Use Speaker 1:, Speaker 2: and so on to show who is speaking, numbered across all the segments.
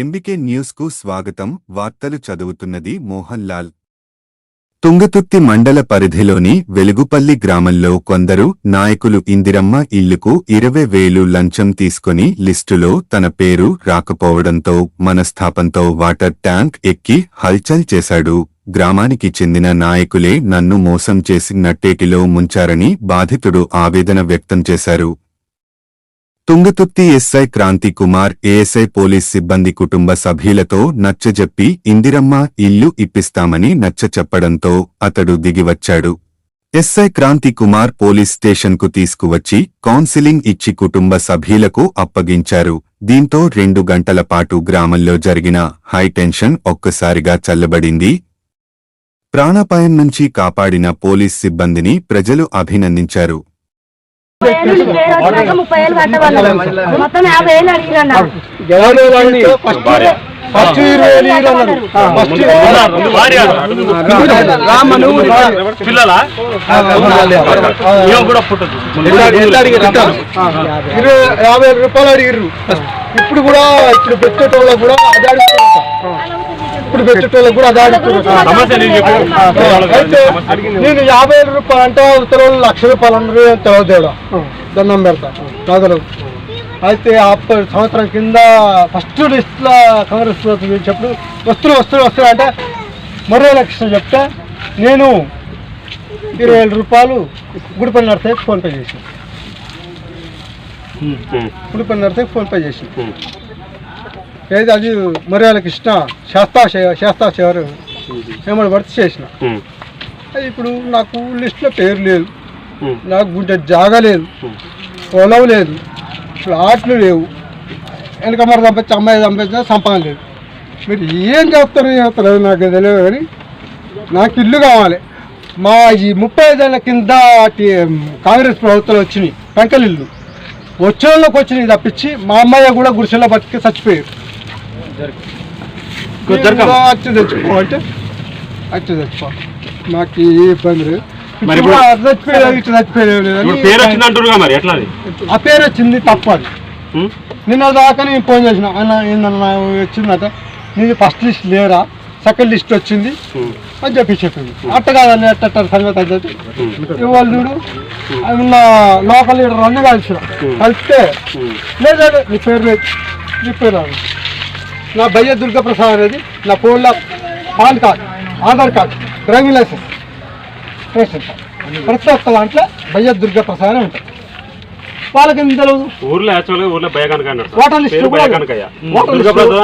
Speaker 1: MBK న్యూస్కు స్వాగతం. వార్తలు చదువుతున్నది మోహన్ లాల్. తుంగతుర్తి మండల పరిధిలోని వెలుగుపల్లి గ్రామంలో కొందరు నాయకులు ఇందిరమ్మ ఇల్లుకు ఇరవై వేలు లంచం తీసుకొని లిస్టులో తన పేరు రాకపోవడంతో మనస్థాపంతో వాటర్ ట్యాంక్ ఎక్కి హల్చల్ చేశాడు. గ్రామానికి చెందిన నాయకులే నన్ను మోసం చేసి నట్టేటిలో ముంచారని బాధితుడు ఆవేదన వ్యక్తం చేశారు. Thungathurthi SI Kranthi Kumar ASI police సిబ్బంది కుటుంబ సభ్యులతో నచ్చజెప్పి ఇందిరమ్మ ఇల్లు ఇప్పిస్తామని నచ్చచెప్పడంతో అతడు దిగివచ్చాడు. ఎస్ఐ క్రాంతి కుమార్ పోలీస్ స్టేషన్కు తీసుకువచ్చి కౌన్సిలింగ్ ఇచ్చి కుటుంబ సభ్యులకు అప్పగించారు. దీంతో రెండు గంటల పాటు గ్రామంలో జరిగిన హైటెన్షన్ ఒక్కసారిగా చల్లబడింది. ప్రాణాపాయం నుంచి కాపాడిన పోలీస్ సిబ్బందిని ప్రజలు అభినందించారు.
Speaker 2: ముప్పై ఏళ్ళు కట్టవాళ్ళు. మొత్తం యాభై ఏళ్ళు
Speaker 3: ఫస్ట్ రామను
Speaker 4: పిల్లలా?
Speaker 3: యాభై రూపాయలు అడిగిర్రు. ఇప్పుడు కూడా ఇప్పుడు పెట్టేటోళ్ళకు కూడా అది అడుగుతున్నారు ఇప్పుడు పెట్టేటోళ్ళకు కూడా అది
Speaker 4: నేను
Speaker 3: యాభై వేల రూపాయలు అంటే వాళ్ళు లక్ష రూపాయలు అన్నారు తెలియదు తేడా దండం పెడతా నాదలు అయితే అప్పటి సంవత్సరం కింద ఫస్ట్ లిస్ట్లో కాంగ్రెస్ ప్రభుత్వం చెప్పినప్పుడు వస్తున్నా వస్తున్నా వస్తున్నా అంటే మరో లక్ష చెప్తే నేను ఇరవై వేల రూపాయలు గుడిపల్లి నడితే ఫోన్పే చేసి గుడిపల్లి నడితే ఫోన్పే చేసి ఏది అది మరి వాళ్ళకి ఇష్టం శాస్తా శాస్తా చేవారు ఏమని పడితే చేసిన? ఇప్పుడు నాకు లిస్ట్లో పేరు లేదు. నాకు గుడ్డ జాగా లేదు. పొలం లేదు. ప్లాట్లు లేవు. వెనక మరి చంపచ్చు అమ్మాయి చంపించిన సంపాదన లేదు. మీరు ఏం చేస్తారు ఏం చేస్తారు నాకు తెలియదు కానీ నాకు ఇల్లు కావాలి. మా ఈ ముప్పై ఐదేళ్ళ కింద కాంగ్రెస్ ప్రభుత్వం వచ్చినాయి. పెంకల ఇల్లు వచ్చిన వాళ్ళకి వచ్చినాయి తప్పించి మా అమ్మాయి కూడా గుడిసెలో బతికి చచ్చిపోయారు. అచ్చు తెచ్చుకోవాలంటే అచ్చు తెచ్చుకో. మాకు ఏ ఇబ్బంది లేదు.
Speaker 4: మరి
Speaker 3: ఇప్పుడు అటు
Speaker 4: ఇప్పుడు పేరు వచ్చింది అంటున్నారు మరి ఎట్లా అది
Speaker 3: ఆ పేరు వచ్చింది తప్పు అది? నిన్న దాకా నేను ఫోన్ చేసిన అన్న ఏందన్న వచ్చిందట. నీది ఫస్ట్ లిస్ట్ లేరా సెకండ్ లిస్ట్ వచ్చింది. అని చెప్పి చెప్పింది. అట్ట కాదని అట్ట సంగతి అని చెప్పి ఇవాళ చూడు ఉన్న లోకల్ లీడర్ అన్నీ కలిసిన కలిస్తే లేదు లేదు, నీ పేరు లేదు నీ పేరు రాదు నా భయ్య దుర్గాప్రసాద్ అనేది నా ఫోన్లో PAN card Aadhaar card driving licence ration card ప్రతి ఒక్క దాంట్లో భయ్య దుర్గాప్రసాద్ అని ఉంటుంది వాళ్ళకి తెలియదు
Speaker 4: ఊర్లో యాక్చువల్గా ఊర్లో.
Speaker 3: ఓటర్ లిస్ట్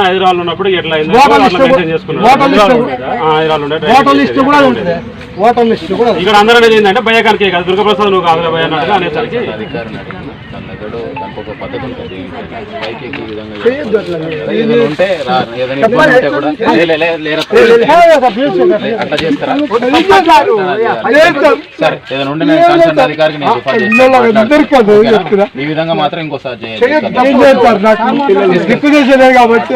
Speaker 4: హైదరాబాద్ ఉన్నప్పుడు ఎట్లా అయిందో
Speaker 3: ఓటర్
Speaker 4: అట్లా
Speaker 3: లిస్ట్ కూడా- ఓటర్ లిస్ట్. ఓటర్ లిస్ట్ ఉంటుంది ఓటర్ లిస్ట్ కూడా.
Speaker 4: ఇక్కడ అందరూ ఏంటంటే భయకనకే కాదు దుర్గాప్రసాద్ నువ్వు భయ అనేసరికి
Speaker 5: దగ్గర ఒక పద్ధతి ఉంటుంది పైకి ఎక్కే విధంగా
Speaker 3: అట్లా.
Speaker 5: ఏదైనా ఉంటే రా ఏదైనా ఇబ్బంది
Speaker 3: చెప్పాలి.
Speaker 5: ఉంటే కూడా లే, లే, లే, లేరా.
Speaker 3: లేదు సార్, ప్లీజ్ సార్.
Speaker 5: అట్లా చేస్తారా
Speaker 3: సార్.
Speaker 5: ఏదైనా ఉంటే నేను కన్సర్న్ అధికారికి నేను రిఫర్
Speaker 3: ఇళ్ళలో ఇద్దరికి అది
Speaker 5: చేస్తాను
Speaker 3: చెప్తున్నా.
Speaker 5: ఓకేనా? ఈ విధంగా మాత్రం ఇంకోసారి
Speaker 3: చేయొద్దు. ఏం కాబట్టి